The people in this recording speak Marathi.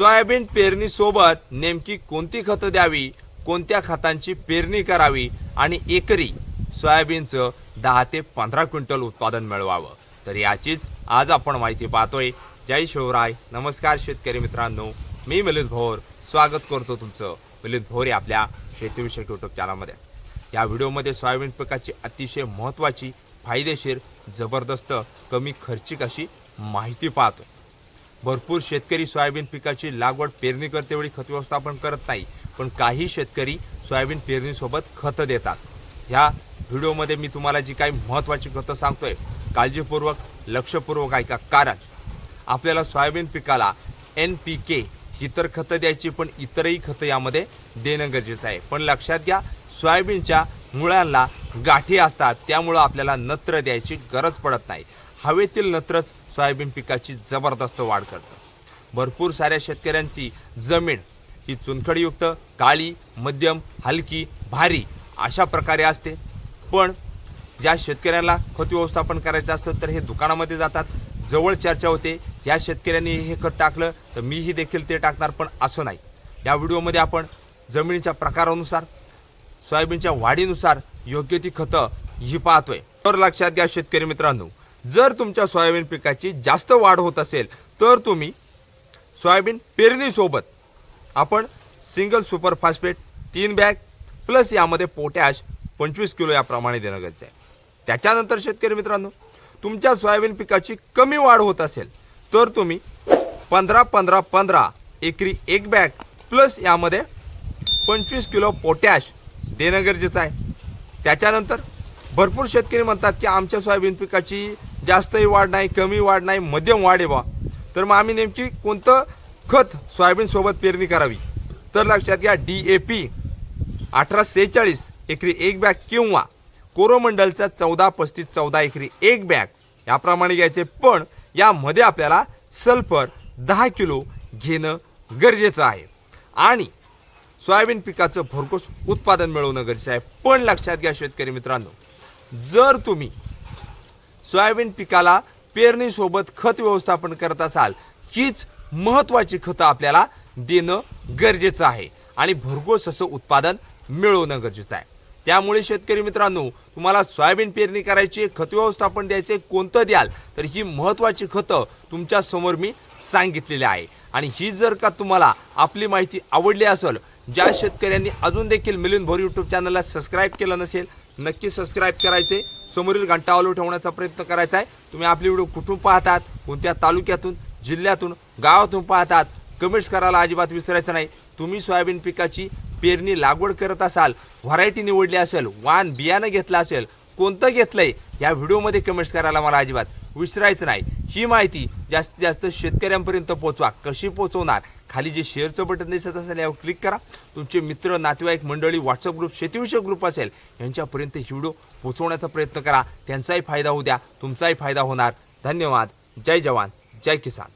सोयाबीन पेरणीसोबत नेमकी कोणती खतं द्यावी कोणत्या खतांची पेरणी करावी आणि एकरी सोयाबीनचं दहा ते पंधरा क्विंटल उत्पादन मिळवावं. तर याचीच आज आपण माहिती पाहतोय. जय शिवराय. नमस्कार शेतकरी मित्रांनो. मी मिलिंद भोर. स्वागत करतो तुमचं मिलिंद भोर या आपल्या शेतीविषयक यूट्यूब चॅनलमध्ये या व्हिडिओमध्ये सोयाबीन पिकाची अतिशय महत्त्वाची फायदेशीर जबरदस्त कमी खर्चिक अशी माहिती पाहतो भरपूर शेतकरी सोयाबीन पिकाची लागवड पेरणी करतेवेळी खत व्यवस्थापन करत नाही पण काही शेतकरी सोयाबीन पेरणीसोबत खतं देतात. ह्या व्हिडिओमध्ये मी तुम्हाला जी काही महत्त्वाची खतं सांगतोय काळजीपूर्वक लक्षपूर्वक ऐका. कारण आपल्याला सोयाबीन पिकाला एन पी के इतर खतं द्यायची पण इतरही खतं यामध्ये देणं गरजेचं आहे. पण लक्षात घ्या सोयाबीनच्या मुळांना गाठी असतात त्यामुळं आपल्याला नत्र द्यायची गरज पडत नाही. हवेतील नत्रच सोयाबीन पिकाची जबरदस्त वाढ करतं भरपूर साऱ्या शेतकऱ्यांची जमीन ही चुनखडीयुक्त काळी मध्यम हलकी भारी अशा प्रकारे असते. पण ज्या शेतकऱ्यांना खत व्यवस्थापन करायचं असतं तर हे दुकानामध्ये जातात. जवळ चर्चा होते. या शेतकऱ्यांनी हे खत टाकलं तर मीही देखील ते टाकणार पण असं नाही. या व्हिडिओमध्ये आपण जमिनीच्या प्रकारानुसार सोयाबीनच्या वाढीनुसार योग्य ती खतं ही पाहतोय. तर लक्षात घ्या शेतकरी मित्रांनो जर तुमच्या सोयाबीन पिकाची जास्त वाढ होत असेल तर तुम्ही सोयाबीन पेरणीसोबत आपण सिंगल सुपर फास्फेट तीन बॅग प्लस यामध्ये पोटॅश पंचवीस किलो याप्रमाणे देणं गरजेचं आहे. त्याच्यानंतर शेतकरी मित्रांनो तुमच्या सोयाबीन पिकाची कमी वाढ होत असेल तर तुम्ही पंधरा पंधरा पंधरा एकरी एक बॅग प्लस यामध्ये पंचवीस किलो पोटॅश देणं गरजेचं आहे. त्याच्यानंतर भरपूर शेतकरी म्हणतात की आमच्या सोयाबीन पिकाची जास्तही वाढ नाही कमी वाढ नाही मध्यम वाढ आहे बा तर मग आम्ही नेमकी कोणतं खत सोयाबीनसोबत पेरणी करावी? तर लक्षात घ्या डी ए पी अठरा सेहेचाळीस एकरी एक बॅग किंवा कोरोमंडलचा चौदा पस्तीस चौदा एकरी एक बॅग याप्रमाणे घ्यायचे. पण यामध्ये आपल्याला सल्फर दहा किलो घेणं गरजेचं आहे. आणि सोयाबीन पिकाचं भरघोस उत्पादन मिळवणं गरजेचं आहे. पण लक्षात घ्या शेतकरी मित्रांनो जर तुम्ही सोयाबीन पिकाला पेरणीसोबत खत व्यवस्थापन करत असाल हीच महत्वाची खतं आपल्याला देणं गरजेचं आहे. आणि भरघोस असं उत्पादन मिळवणं गरजेचं आहे. त्यामुळे शेतकरी मित्रांनो तुम्हाला सोयाबीन पेरणी करायची खत व्यवस्थापन द्यायचे कोणतं द्याल तर ही महत्वाची खतं तुमच्यासमोर मी सांगितलेली आहे. आणि ही जर का तुम्हाला आपली माहिती आवडली असेल ज्या शेतकऱ्यांनी अजून देखील मिलिंद भोर यूट्यूब चॅनलला सबस्क्राईब केलं नसेल नक्की सबस्क्राईब करायचे. समोरील घंटा आलो ठेवण्याचा प्रयत्न करायचा आहे तुम्ही आपली व्हिडिओ कुठून पाहतात कोणत्या तालुक्यातून जिल्ह्यातून गावातून पाहतात कमेंट्स करायला अजिबात विसरायचं नाही. तुम्ही सोयाबीन पिकाची पेरणी लागवड करत असाल व्हरायटी निवडली असेल वाण बियाणं घेतलं असेल कोणतं घेतलंय या व्हिडिओमध्ये कमेंट्स करायला मला अजिबात विसरायचं नाही. ही माहिती जास्तीत जास्त शेतकऱ्यांपर्यंत पोहोचवा. कशी पोहोचवणार? खाली जे शेअरचं बटन दिसत असेल यावर क्लिक करा. तुमचे मित्र नातेवाईक मंडळी व्हॉट्सअप ग्रुप शेतीविषयक ग्रुप असेल यांच्यापर्यंत ही व्हिडिओ पोचवण्याचा प्रयत्न करा. त्यांचाही फायदा होऊ द्या. तुमचाही फायदा होणार. धन्यवाद. जय जवान. जय किसान.